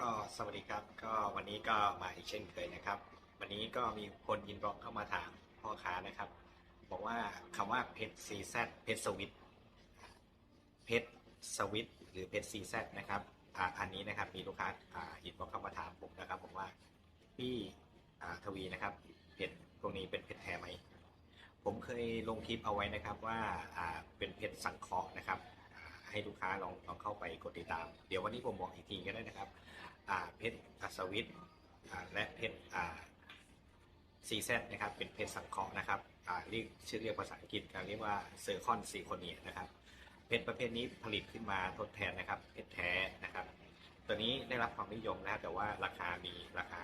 ก็สวัสดีครับก็วันนี้ก็มาอีกเช่นเคยนะครับ วันนี้ก็มีคนอินบ็อกเข้ามาถามพ่อค้านะครับ บอกว่าคำว่าเพชรซีแซเพชรสวิตเพชรสวิตหรือเพชรซีแซนะครับอ่าอันนี้นะครับมีลูกค้าอ่าอินบ็อกเข้ามาถามผมนะครับบอกว่าพี่อ่าทวีนะครับเพชรพวกนี้เป็นเพชรแท้ไหมผมเคยลงคลิปเอาไว้นะครับว่าอ่าเป็นเพชรสังเคราะห์นะครับ ให้ลูกค้าลองลองเข้าไปกดติดตาม เดี๋ยววันนี้ผมบอกอีกทีก็ได้นะครับอ่าเพชรอัศวิตอ่าและเพชรซีแซนะครับเป็นเพชรสังเคราะห์นะครับอ่าเรียกชื่อเรียกภาษาอังกฤษเรียกว่าเซอร์คอนซีโคเนียนะครับเพชรประเภทนี้ผลิตขึ้นมาทดแทนนะครับเพชรแท้นะครับ ตัวนี้ได้รับความนิยมนะแต่ว่าราคามีราคา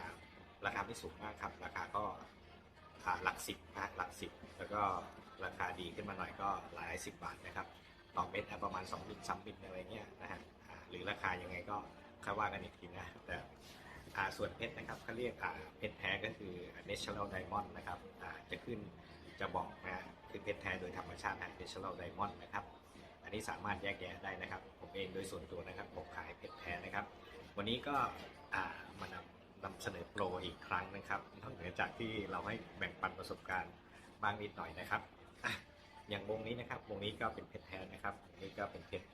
ราคาไม่สูงมากครับ ราคาก็อ่าหลักสิบนะหลักสิบแล้วก็ราคาดีขึ้นมาหน่อยก็หลายสิบบาทนะครับ ต่อเม็ดอะประมาณ2มิลสามมิลอะไรเงี้ยนะฮะหรือราคายังไงก็ค่อยว่ากันอีกทีนะแต่ส่วนเพชรนะครับเขาเรียกเพชรแท้ก็คือ natural diamond นะครับจะขึ้นจะบอกนะคือเพชรแท้โดยธรรมชาตินะ natural diamond นะครับอันนี้สามารถแยกแยะได้นะครับ ผมเองโดยส่วนตัวนะครับผมขายเพชรแท้นะครับ วันนี้ก็มานำนำเสนอโปรอีกครั้งนะครับนอกเหนือจากที่เราให้แบ่งปันประสบการณ์บ้างนิดหน่อยนะครับ อย่างวงนี้นะครับวงนี้ก็เป็นเพชรแท้นะครับวงนี้ก็เป็นเพชร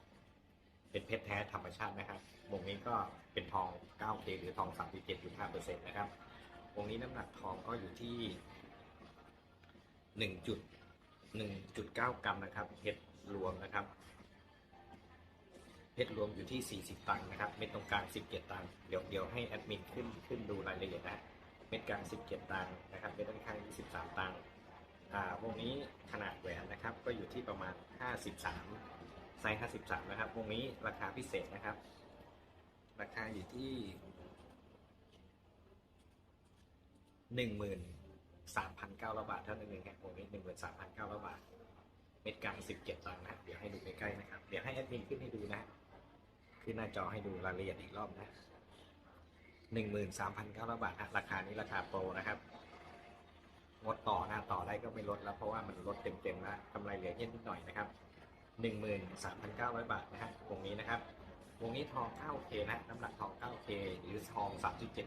เป็นเพชรแท้ธรรมชาตินะครับวงนี้ก็เป็นทอง 9K หรือทอง37.5%นะครับวงนี้น้ำหนักทองก็อยู่ที่ 1.1.9 กรัมนะครับเพชรรวมนะครับเพชรรวมอยู่ที่ 40 ตังค์นะครับ เม็ดตรงกลาง 17 ตังค์ เดี๋ยวเดี๋ยวให้แอดมินขึ้นขึ้นดูรายละเอียดนะ เม็ดกลาง 17 ตังค์นะครับ เม็ดด้านข้าง 23 ตังค์ วงนี้ขนาดแหวนนะครับก็อยู่ที่ประมาณ 53 ไซส์ 53 นะครับ วงนี้ราคาพิเศษนะครับ ราคาอยู่ที่ 13,900 บาทเท่านั้นเองครับวงนี้ 13,900 บาท เม็ดกลาง17 ตังค์นะเดี๋ยวให้ดูใกล้ๆนะครับ เดี๋ยวให้แอดมินขึ้นให้ดูนะ ขึ้นหน้าจอให้ดูรายละเอียดอีกรอบนะ 13,900 บาทฮะราคานี้ราคาโปรนะครับ งดต่อนะต่อได้ก็ไม่ลดแล้วเพราะว่ามันลดเต็มๆแล้วกำไรเหลือแค่นิดหน่อยนะครับ13,900 บาทนะฮะวงนี้นะครับวงนี้ทอง 9K นะน้ำหนักทอง 9K หรือทอง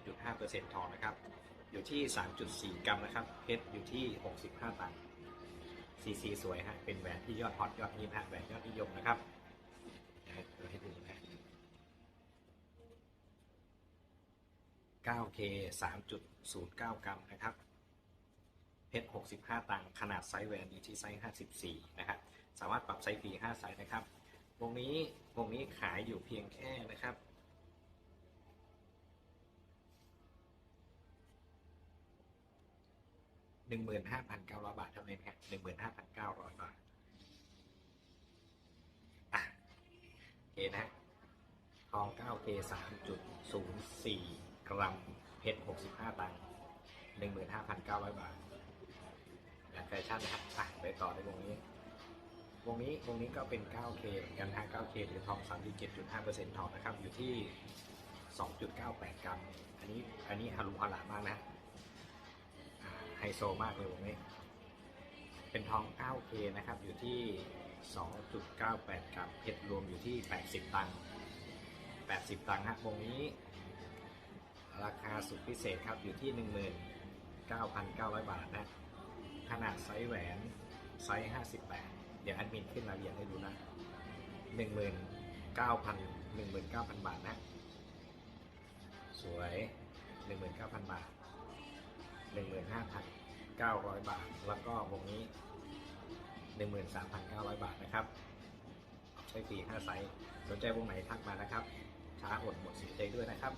37.5%ทองนะครับ อยู่ที่ 3.4 กรัมนะครับ เพชรอยู่ที่ 65 ตังค์ซีซีสวยฮะ เป็นแหวนที่ยอดฮอตยอดฮิตฮะแหวนยอดนิยมนะครับเดี๋ยวให้ดูนะ 9K 3.09 กรัมนะครับ 65 ตังค์ขนาดไซส์แวนอยู่ที่ไซส์54 นะครับ สามารถปรับไซส์ฟรี5ไซส์นะครับ วงนี้วงนี้ขายอยู่เพียงแค่นะครับหนึ่งหมื่นห้าพันเก้าร้อยบาทเท่านั้นครับหนึ่งหมื่นห้าพันเก้าร้อยบาทอะโอเคนะทองเก้าเคสามจุดศูนย์สี่กรัม เพชรหกสิบห้าตังค์าร้อยบาท แบบแฟชั่นนะครับอะไปต่อในวงนี้ วงนี้วงนี้ก็เป็น 9K เหมือนกันนะ 9K หรือทอง 37.5%ทองนะครับ อยู่ที่ 2.98 กรัม อันนี้อันนี้ฮารุฮาระมากนะไฮโซมากเลยวงนี้ เป็นทอง 9K นะครับ อยู่ที่ 2.98 กรัม เพชรรวมอยู่ที่ 80 ตังค์ 80 ตังค์ฮะวงนี้ ราคาสุดพิเศษครับ อยู่ที่ 19,900 บาทนะ ขนาดไซส์แหวนไซส์58 เดี๋ยวแอดมินขึ้นรายละเอียดให้ดูนะ19,000 19,000 บาทนะ สวย 19,000 บาท 15,900 บาท แล้วก็วงนี้ 13,900 บาทนะครับใช้ฟรี5ไซส์สนใจวงไหนทักมานะครับช้าอดหมดสินใจด้วยนะครับ